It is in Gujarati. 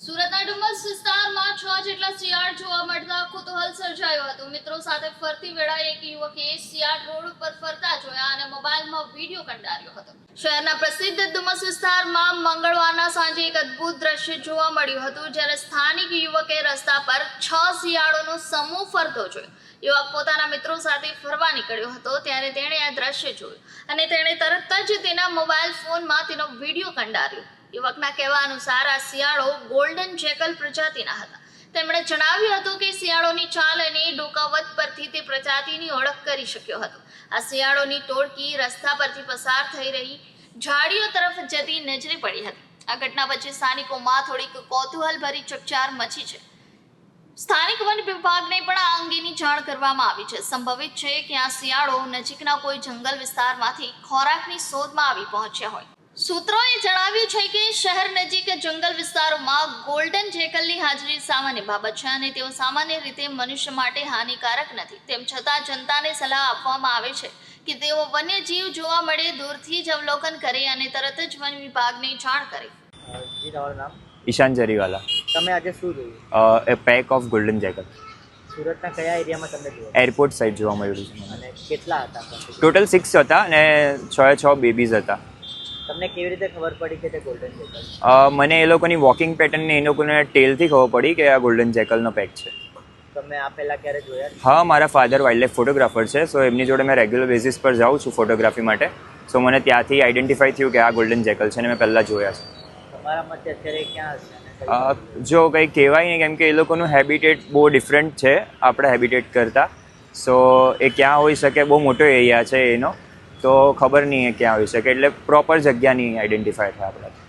સુરતના ડુમસ વિસ્તારમાં છ જેટલા શિયાળ જોવા મળતા કુતૂહલ સર્જાયો હતું. મિત્રો સાથે ફરતી વેળાએ એક યુવકે શિયાળ રોડ ઉપર ફરતા જોયા અને મોબાઈલમાં વીડિયો કંડાર્યો હતો. શહેરના પ્રસિદ્ધ ડુમસ વિસ્તારમાં મંગળવારના સાંજે એક અદ્ભુત દ્રશ્ય જોવા મળ્યું હતું, જ્યારે સ્થાનિક યુવકે રસ્તા પર છ શિયાળોનો સમૂહ ફરતો જોયો. યુવક પોતાના મિત્રો સાથે ફરવા નીકળ્યો હતો, ત્યારે તેણે આ દ્રશ્ય જોયું અને તેણે તરત જ તેના મોબાઈલ ફોનમાં તેનો વીડિયો કંડાર્યો. યુવકના કહેવા અનુસાર આ શિયાળો ગોલ્ડન જેકલ પ્રજાતિના હતા. તેમણે જણાવ્યું હતું કે શિયાળોની ચાલ અને ડોકાવત પરથી તે પ્રજાતિની ઓળખ કરી શક્યો હતો. આ શિયાળોની ટોળકી રસ્તા પરથી પસાર થઈ રહી ઝાડીઓ તરફ જતી નજરે પડી હતી. આ ઘટના પછી સ્થાનિકોમાં થોડીક કૌતૂહલભરી ચકચાર મચી છે. સ્થાનિક વન વિભાગને પણ આ અંગેની જાણ કરવામાં આવી છે. સંભવિત છે કે આ શિયાળો નજીકના કોઈ જંગલ વિસ્તારમાંથી ખોરાકની શોધમાં આવી પહોંચ્યા હોય. સૂત્રોએ જણાવ્યું છે કે શહેર નજીક જંગલ વિસ્તારોમાં ગોલ્ડન જેકલની હાજરી સામાન્ય બાબત છે અને તેઓ સામાન્ય રીતે મનુષ્ય માટે હાનિકારક નથી. તેમ છતાં જનતાને સલાહ આપવામાં આવે છે કે તેઓ વન્યજીવ જોવા મળે દૂરથી જ અવલોકન કરે અને તરત જ વન વિભાગને જાણ કરે. ઈશાન જરીવાલા. તમે આજે શું જોયું? A pack of golden jackal. સુરતના કયા એરિયામાં તમને જોયું એરપોર્ટ સાઈડ જોવા મળ્યું છે કેટલા હતા? ટોટલ સિક્સ હતા અને છ છ બેબીઝ હતા. તમને કેવી રીતે ખબર પડી કે તે ગોલ્ડન જેકલ મને એ લોકોની વોકિંગ પેટર્ન ને એ લોકોને ટેલથી ખબર પડી કે આ ગોલ્ડન જેકલનો પેક છે. તમે આ પહેલા ક્યારે જોયા? હા મારા ફાધર વાઇલ્ડ ફોટોગ્રાફર છે સો એમની જોડે મેં રેગ્યુલર બેસિસ પર જાઉં છું ફોટોગ્રાફી માટે. સો મને ત્યાંથી આઈડેન્ટિફાઈ થયું કે આ ગોલ્ડન જેકલ છે ને મેં પહેલાં જોયા છે. તમારા મતે અત્યારે ક્યાં હશે? જો કંઈ કહેવાય નહીં કેમ કે એ લોકોનું હેબિટેટ બહુ ડિફરન્ટ છે આપણા હેબિટેટ કરતાં. સો એ ક્યાં હોઈ શકે બહુ મોટો એરિયા છે એનો. તો ખબર નહીં એ ક્યાં હોઈ શકે. એટલે પ્રોપર જગ્યા નહીં આઈડેન્ટિફાય થાય આપણાથી.